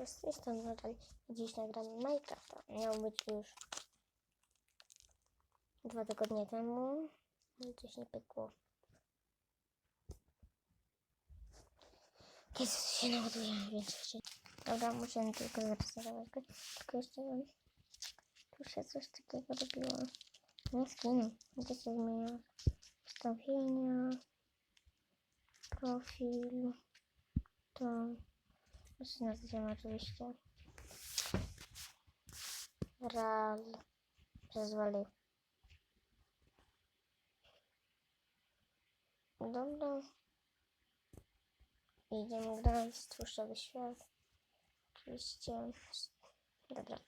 jest, jestem nadal dziś nagramy Minecrafta. Miał być już dwa tygodnie temu, ale coś nie pykło. Kiedy się naładuje, więc jeszcze... Dobra, muszę tylko zarejestrować. Tylko jeszcze tu się coś takiego robiło. Nie skin, gdzie się zmienia ustawienia, profil, to już nazwiemy oczywiście RAL przyzwoli. Dobra. Idziemy grać tłuszczowy świat. Oczywiście. Dobra.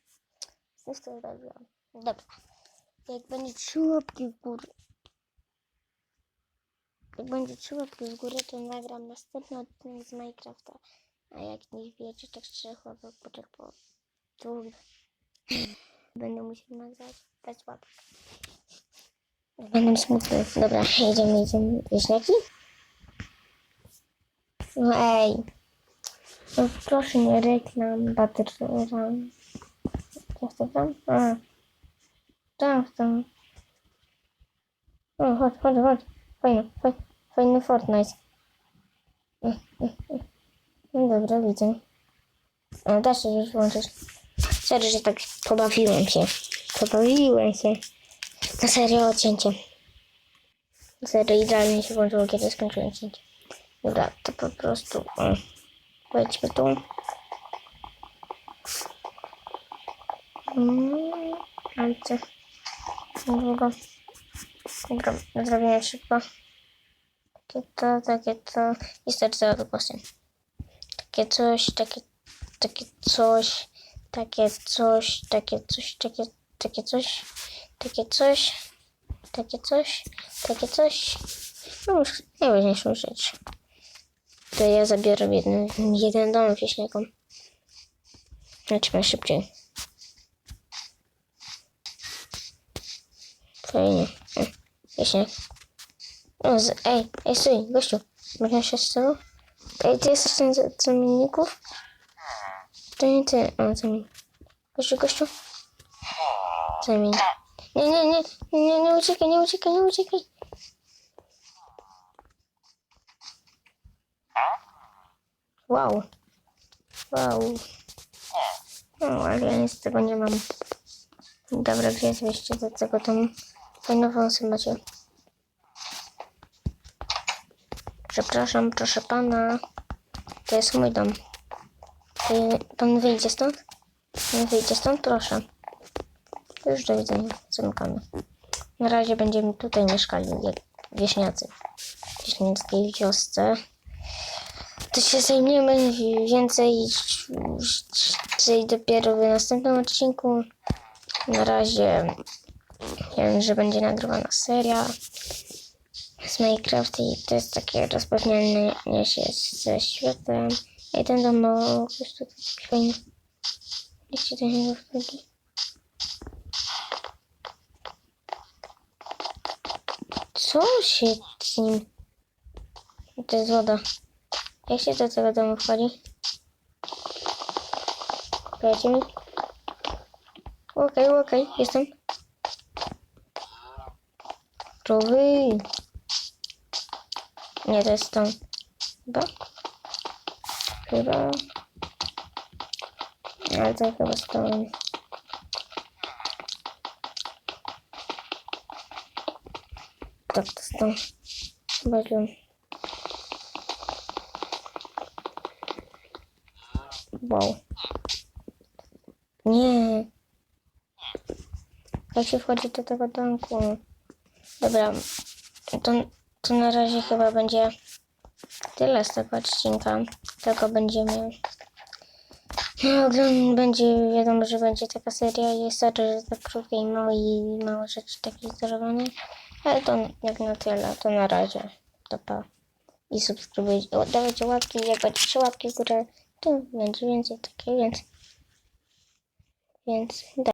Znów to zrobiłam. Dobra. Jak będzie trzy łapki w górę. Jak będzie trzy łapki w górę, to nagram następny odcinek z Minecrafta. A jak nie wiecie, to trzech łapek poczek po dwóch. Będę musiał nagrać bez łapek. Będę smutny. Dobra, jedziemy, jedziemy. Wieśniaki? No ej. No proszę nie reklam, baterii. Co chcę tam? A. Tam, tam. O, chodź, chodź, chodź. Fajny, fajny Fortnite. No dobra, widzę. O, da się już włączyć. Sorry, że tak pobawiłem się. Pobawiłem się. Na serio odcięcie. Na serio idealnie się włączyło, kiedy skończyłem cięcie. Dobra, to po prostu... Wejdźmy tu. Mm, ale co? Niedługo. Dobra, zrobimy szybko. Takie to, takie to. I starczy za głosem. Takie coś, takie, takie coś, takie coś, takie coś, takie, takie coś, takie coś, takie coś, takie coś. No już najważniejszą rzecz. To ja zabiorę jeden, jeden dom wieśniakom. Lecimy szybciej. Fajnie. Wieśniak. O, z, ej, ej, stój, gościu. Można się z tyłu? Ej, ty jesteś ten z zamienników? To nie ty. O, zamień. Gościu, gościu. Zamień. Nie, nie, nie, nie, nie, uciekaj, nie uciekaj, nie uciekaj. Wow. Wow. No, ale ja nic z tego nie mam. Dobra, jest wyjście do tego domu? Fajne wąsy macie. Przepraszam, proszę pana. To jest mój dom. Ty- Pan wyjdzie stąd? Pan wyjdzie stąd, proszę. Już do widzenia. Zamykamy. Na razie będziemy tutaj mieszkali, jak wieśniacy. W wieśniackiej wiosce. To się zajmiemy więcej czyli dopiero w następnym odcinku. Na razie wiem, że będzie nagrywana seria z Minecraft i to jest takie rozpoznanie się ze światem. I ten dom ma jakoś tutaj fajny. Się do niego wchodzi? Co się z nim? To jest woda. Jak się do tego domu wchodzi? Powiedzcie mi. Okej, okej, jestem. Czoły. Tam. Chyba. Chyba. Ale to chyba stąd. Tak, to stąd. Chyba wiem. Wow. Nie. Jak się wchodzi do tego domku? Dobra, to, to na razie chyba będzie tyle z tego odcinka. Tylko będziemy. No, będzie wiadomo, że będzie taka seria. Jest sorry, że tak krótkie i mało i mało rzeczy takich zrobionych. Ale to jak na tyle, to na razie. To pa. I subskrybujcie, dawajcie łapki. Jak będzie trzy łapki w górę, to będzie więcej takiej, więc. Więc. Da.